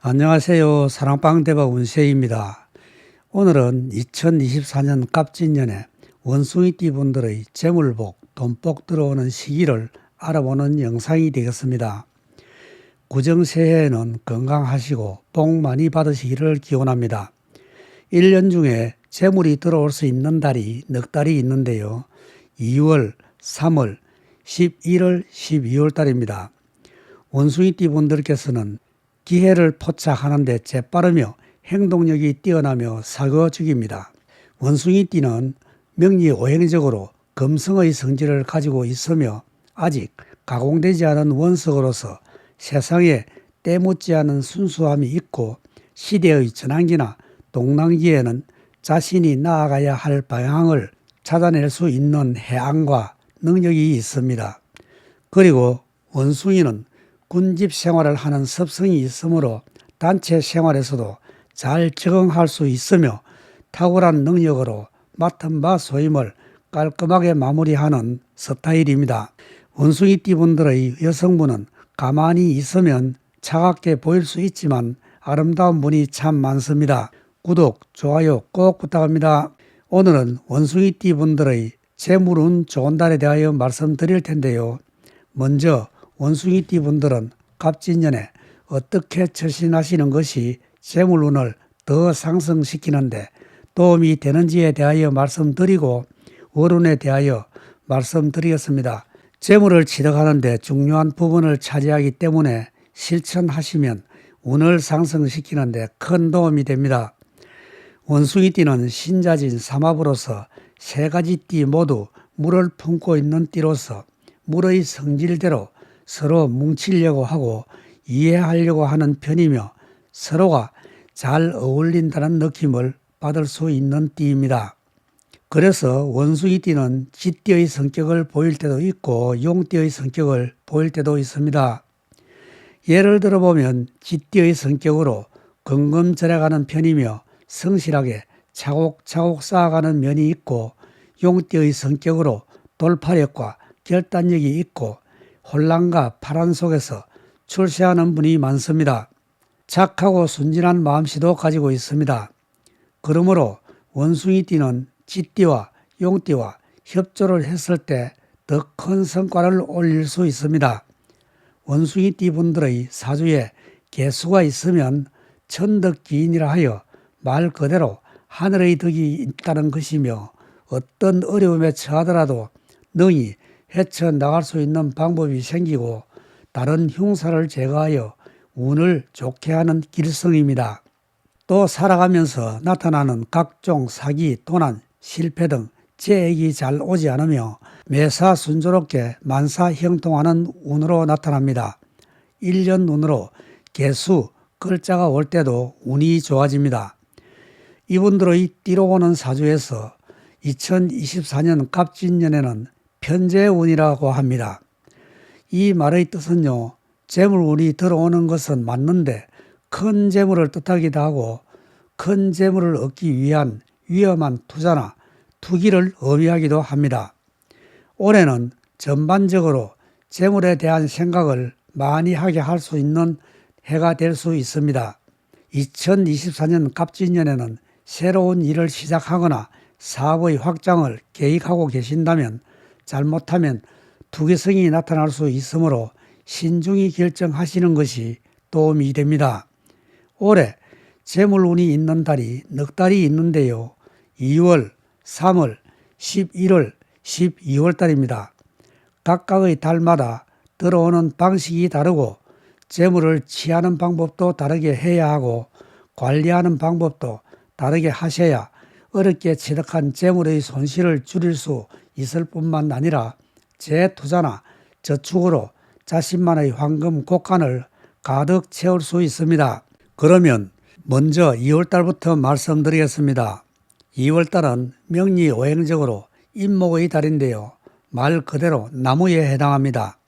안녕하세요. 사랑방 대박 운세입니다. 오늘은 2024년 갑진년에 원숭이띠 분들의 재물복, 돈복 들어오는 시기를 알아보는 영상이 되겠습니다. 구정새해에는 건강하시고 복 많이 받으시기를 기원합니다. 1년 중에 재물이 들어올 수 있는 달이 넉 달이 있는데요. 2월, 3월, 11월, 12월 달입니다. 원숭이띠 분들께서는 기회를 포착하는데 재빠르며 행동력이 뛰어나며 사고죽입니다. 원숭이 띠는 명리 오행적으로 금성의 성질을 가지고 있으며 아직 가공되지 않은 원석으로서 세상에 때묻지 않은 순수함이 있고 시대의 전환기나 동남기에는 자신이 나아가야 할 방향을 찾아낼 수 있는 해안과 능력이 있습니다. 그리고 원숭이는 군집 생활을 하는 습성이 있으므로 단체 생활에서도 잘 적응할 수 있으며 탁월한 능력으로 맡은 바 소임을 깔끔하게 마무리하는 스타일입니다. 원숭이 띠 분들의 여성분은 가만히 있으면 차갑게 보일 수 있지만 아름다운 분이 참 많습니다. 구독, 좋아요 꼭 부탁합니다. 오늘은 원숭이 띠 분들의 재물운 좋은 달에 대하여 말씀드릴 텐데요. 먼저 원숭이띠 분들은 갑진년에 어떻게 처신하시는 것이 재물운을 더 상승시키는데 도움이 되는지에 대하여 말씀드리고 월운에 대하여 말씀드리겠습니다. 재물을 취득하는데 중요한 부분을 차지하기 때문에 실천하시면 운을 상승시키는데 큰 도움이 됩니다. 원숭이띠는 신자진 삼합으로서 세 가지 띠 모두 물을 품고 있는 띠로서 물의 성질대로 서로 뭉치려고 하고 이해하려고 하는 편이며 서로가 잘 어울린다는 느낌을 받을 수 있는 띠입니다. 그래서 원숭이 띠는 쥐띠의 성격을 보일 때도 있고 용띠의 성격을 보일 때도 있습니다. 예를 들어보면 쥐띠의 성격으로 건검절약하는 편이며 성실하게 차곡차곡 쌓아가는 면이 있고 용띠의 성격으로 돌파력과 결단력이 있고 혼란과 파란 속에서 출세하는 분이 많습니다. 착하고 순진한 마음씨도 가지고 있습니다. 그러므로 원숭이 띠는 쥐띠와 용띠와 협조를 했을 때 더 큰 성과를 올릴 수 있습니다. 원숭이 띠 분들의 사주에 개수가 있으면 천덕기인이라 하여 말 그대로 하늘의 덕이 있다는 것이며 어떤 어려움에 처하더라도 능히 헤쳐나갈 수 있는 방법이 생기고 다른 흉사를 제거하여 운을 좋게 하는 길성입니다. 또 살아가면서 나타나는 각종 사기, 도난, 실패 등 재액이 잘 오지 않으며 매사 순조롭게 만사 형통하는 운으로 나타납니다. 1년 운으로 개수, 글자가 올 때도 운이 좋아집니다. 이분들의 띠로 오는 사주에서 2024년 갑진년에는 편재운이라고 합니다. 이 말의 뜻은요, 재물운이 들어오는 것은 맞는데 큰 재물을 뜻하기도 하고 큰 재물을 얻기 위한 위험한 투자나 투기를 의미하기도 합니다. 올해는 전반적으로 재물에 대한 생각을 많이 하게 할 수 있는 해가 될 수 있습니다. 2024년 갑진년에는 새로운 일을 시작하거나 사업의 확장을 계획하고 계신다면 잘못하면 투기성이 나타날 수 있으므로 신중히 결정하시는 것이 도움이 됩니다. 올해 재물운이 있는 달이 넉 달이 있는데요. 2월, 3월, 11월, 12월 달입니다. 각각의 달마다 들어오는 방식이 다르고 재물을 취하는 방법도 다르게 해야 하고 관리하는 방법도 다르게 하셔야 어렵게 취득한 재물의 손실을 줄일 수 있을 뿐만 아니라 재투자나 저축으로 자신만의 황금 곡간을 가득 채울 수 있습니다. 그러면 먼저 2월달부터 말씀드리겠습니다. 2월달은 명리 오행적으로 임목의 달인데요. 말 그대로 나무에 해당합니다.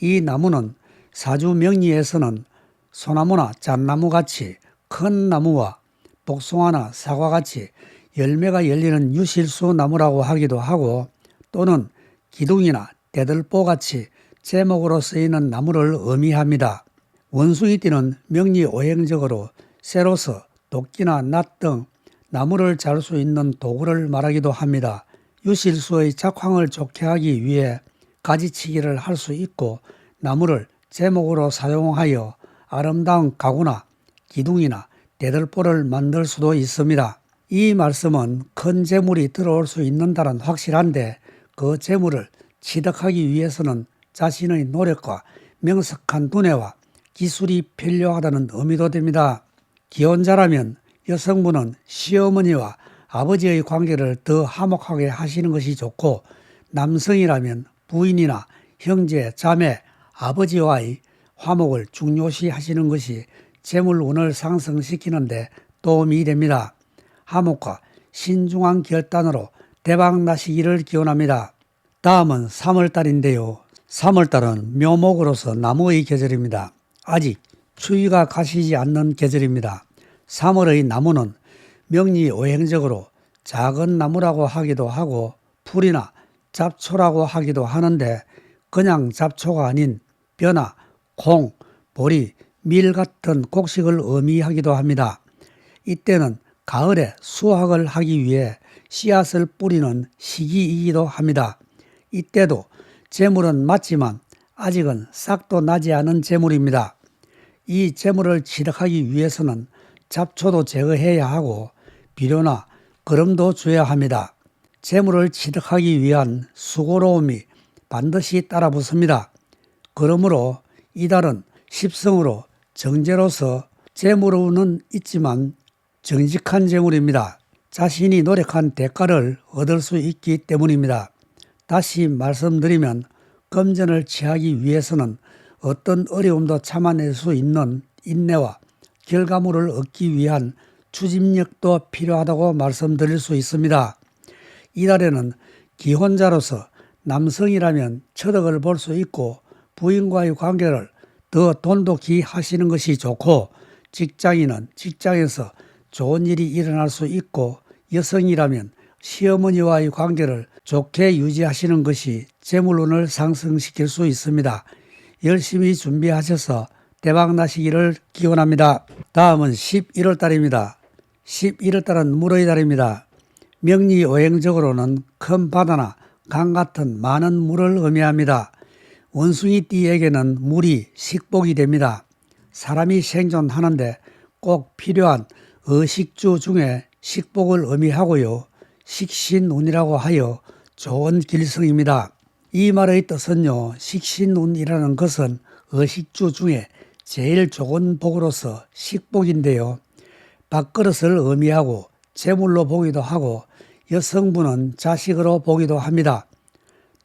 이 나무는 사주 명리에서는 소나무나 잣나무 같이 큰 나무와 복숭아나 사과 같이 열매가 열리는 유실수 나무라고 하기도 하고 또는 기둥이나 대들보 같이 제목으로 쓰이는 나무를 의미합니다. 원숭이 띠는 명리 오행적으로 쇠로서 도끼나 낫 등 나무를 잘 수 있는 도구를 말하기도 합니다. 유실수의 작황을 좋게 하기 위해 가지치기를 할 수 있고 나무를 제목으로 사용하여 아름다운 가구나 기둥이나 대들보를 만들 수도 있습니다. 이 말씀은 큰 재물이 들어올 수 있는다는 확실한데 그 재물을 취득하기 위해서는 자신의 노력과 명석한 두뇌와 기술이 필요하다는 의미도 됩니다. 기혼자라면 여성분은 시어머니와 아버지의 관계를 더 화목하게 하시는 것이 좋고 남성이라면 부인이나 형제, 자매, 아버지와의 화목을 중요시 하시는 것이 재물운을 상승시키는데 도움이 됩니다. 화목과 신중한 결단으로 대박 나시기를 기원합니다. 다음은 3월달인데요. 3월달은 묘목으로서 나무의 계절입니다. 아직 추위가 가시지 않는 계절입니다. 3월의 나무는 명리 오행적으로 작은 나무라고 하기도 하고 풀이나 잡초라고 하기도 하는데 그냥 잡초가 아닌 벼나 콩, 보리, 밀 같은 곡식을 의미하기도 합니다. 이때는 가을에 수확을 하기 위해 씨앗을 뿌리는 시기이기도 합니다. 이때도 재물은 맞지만 아직은 싹도 나지 않은 재물입니다. 이 재물을 취득하기 위해서는 잡초도 제거해야 하고 비료나 거름도 줘야 합니다. 재물을 취득하기 위한 수고로움이 반드시 따라 붙습니다. 그러므로 이달은 십성으로 정제로서 재물은 있지만 정직한 재물입니다. 자신이 노력한 대가를 얻을 수 있기 때문입니다. 다시 말씀드리면 금전을 취하기 위해서는 어떤 어려움도 참아낼 수 있는 인내와 결과물을 얻기 위한 추진력도 필요하다고 말씀드릴 수 있습니다. 이달에는 기혼자로서 남성이라면 처덕을 볼 수 있고 부인과의 관계를 더 돈독히 하시는 것이 좋고 직장인은 직장에서 좋은 일이 일어날 수 있고 여성이라면 시어머니와의 관계를 좋게 유지하시는 것이 재물운을 상승시킬 수 있습니다. 열심히 준비하셔서 대박 나시기를 기원합니다. 다음은 11월 달입니다. 11월 달은 물의 달입니다. 명리 오행적으로는 큰 바다나 강 같은 많은 물을 의미합니다. 원숭이 띠에게는 물이 식복이 됩니다. 사람이 생존하는데 꼭 필요한 의식주 중에 식복을 의미하고요. 식신운이라고 하여 좋은 길성입니다. 이 말의 뜻은요, 식신운이라는 것은 의식주 중에 제일 좋은 복으로서 식복인데요. 밥그릇을 의미하고 재물로 보기도 하고 여성분은 자식으로 보기도 합니다.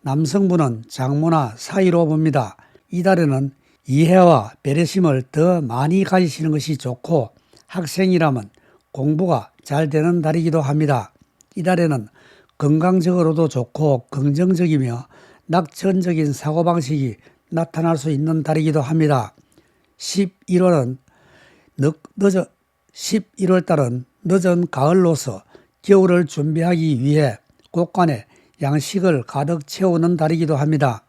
남성분은 장모나 사이로 봅니다. 이달에는 이해와 배려심을 더 많이 가지시는 것이 좋고 학생이라면 공부가 잘 되는 달이기도 합니다. 이달에는 건강적으로도 좋고 긍정적이며 낙천적인 사고방식이 나타날 수 있는 달이기도 합니다. 11월은 늦, 늦어 11월 달은 늦은 가을로서 겨울을 준비하기 위해 곳간에 양식을 가득 채우는 달이기도 합니다.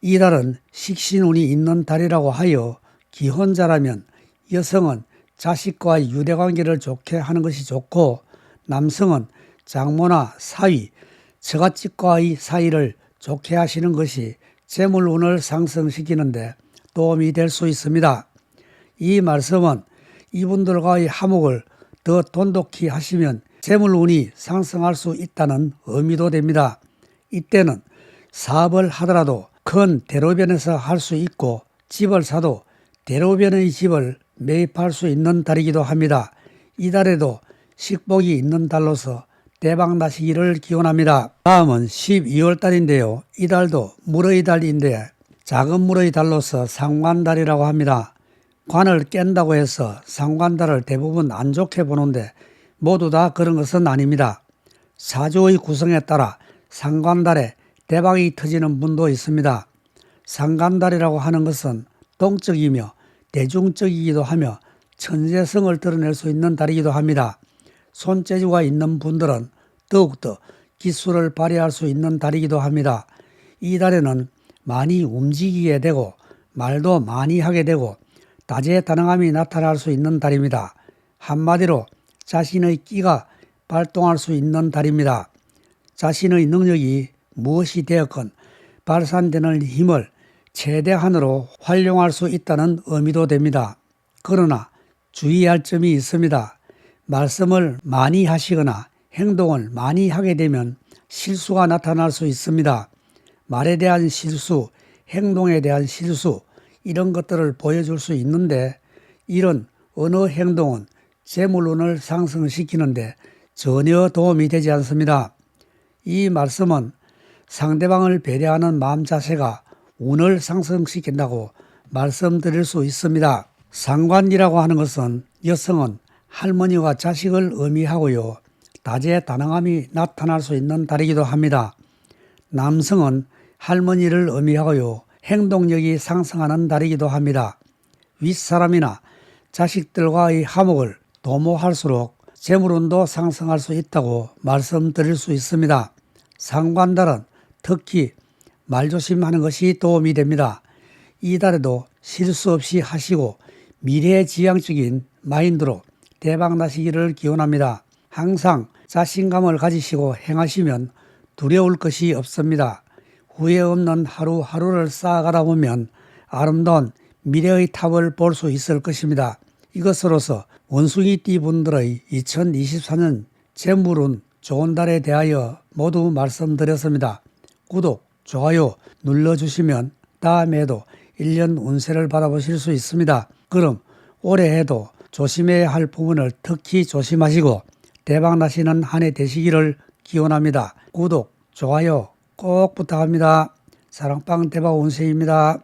이 달은 식신운이 있는 달이라고 하여 기혼자라면 여성은 자식과의 유대 관계를 좋게 하는 것이 좋고 남성은 장모나 사위, 처갓집과의 사이를 좋게 하시는 것이 재물운을 상승시키는데 도움이 될 수 있습니다. 이 말씀은 이분들과의 화목을 더 돈독히 하시면 재물운이 상승할 수 있다는 의미도 됩니다. 이때는 사업을 하더라도 큰 대로변에서 할 수 있고 집을 사도 대로변의 집을 매입할 수 있는 달이기도 합니다. 이달에도 식복이 있는 달로서 대박 나시기를 기원합니다. 다음은 12월 달인데요. 이달도 물의 달인데 작은 물의 달로서 상관달이라고 합니다. 관을 깬다고 해서 상관달을 대부분 안 좋게 보는데 모두 다 그런 것은 아닙니다. 사주의 구성에 따라 상관달에 대박이 터지는 분도 있습니다. 상관달이라고 하는 것은 동적이며 대중적이기도 하며 천재성을 드러낼 수 있는 달이기도 합니다. 손재주가 있는 분들은 더욱더 기술을 발휘할 수 있는 달이기도 합니다. 이 달에는 많이 움직이게 되고 말도 많이 하게 되고 다재다능함이 나타날 수 있는 달입니다. 한마디로 자신의 끼가 발동할 수 있는 달입니다. 자신의 능력이 무엇이 되었건 발산되는 힘을 최대한으로 활용할 수 있다는 의미도 됩니다. 그러나 주의할 점이 있습니다. 말씀을 많이 하시거나 행동을 많이 하게 되면 실수가 나타날 수 있습니다. 말에 대한 실수, 행동에 대한 실수, 이런 것들을 보여줄 수 있는데 이런 언어 행동은 재물운을 상승시키는데 전혀 도움이 되지 않습니다. 이 말씀은 상대방을 배려하는 마음 자세가 운을 상승시킨다고 말씀드릴 수 있습니다. 상관이라고 하는 것은 여성은 할머니와 자식을 의미하고요. 다재다능함이 나타날 수 있는 달이기도 합니다. 남성은 할머니를 의미하고요. 행동력이 상승하는 달이기도 합니다. 윗사람이나 자식들과의 화목을 도모할수록 재물운도 상승할 수 있다고 말씀드릴 수 있습니다. 상관달은 특히 말조심하는 것이 도움이 됩니다. 이 달에도 실수 없이 하시고 미래지향적인 마인드로 대박 나시기를 기원합니다. 항상 자신감을 가지시고 행하시면 두려울 것이 없습니다. 후회 없는 하루하루를 쌓아가다 보면 아름다운 미래의 탑을 볼 수 있을 것입니다. 이것으로서 원숭이 띠 분들의 2024년 재물운 좋은 달에 대하여 모두 말씀드렸습니다. 구독, 좋아요 눌러주시면 다음에도 1년 운세를 받아보실 수 있습니다. 그럼 올해에도 조심해야 할 부분을 특히 조심하시고 대박나시는 한 해 되시기를 기원합니다. 구독, 좋아요 꼭 부탁합니다. 사랑방 대박 운세입니다.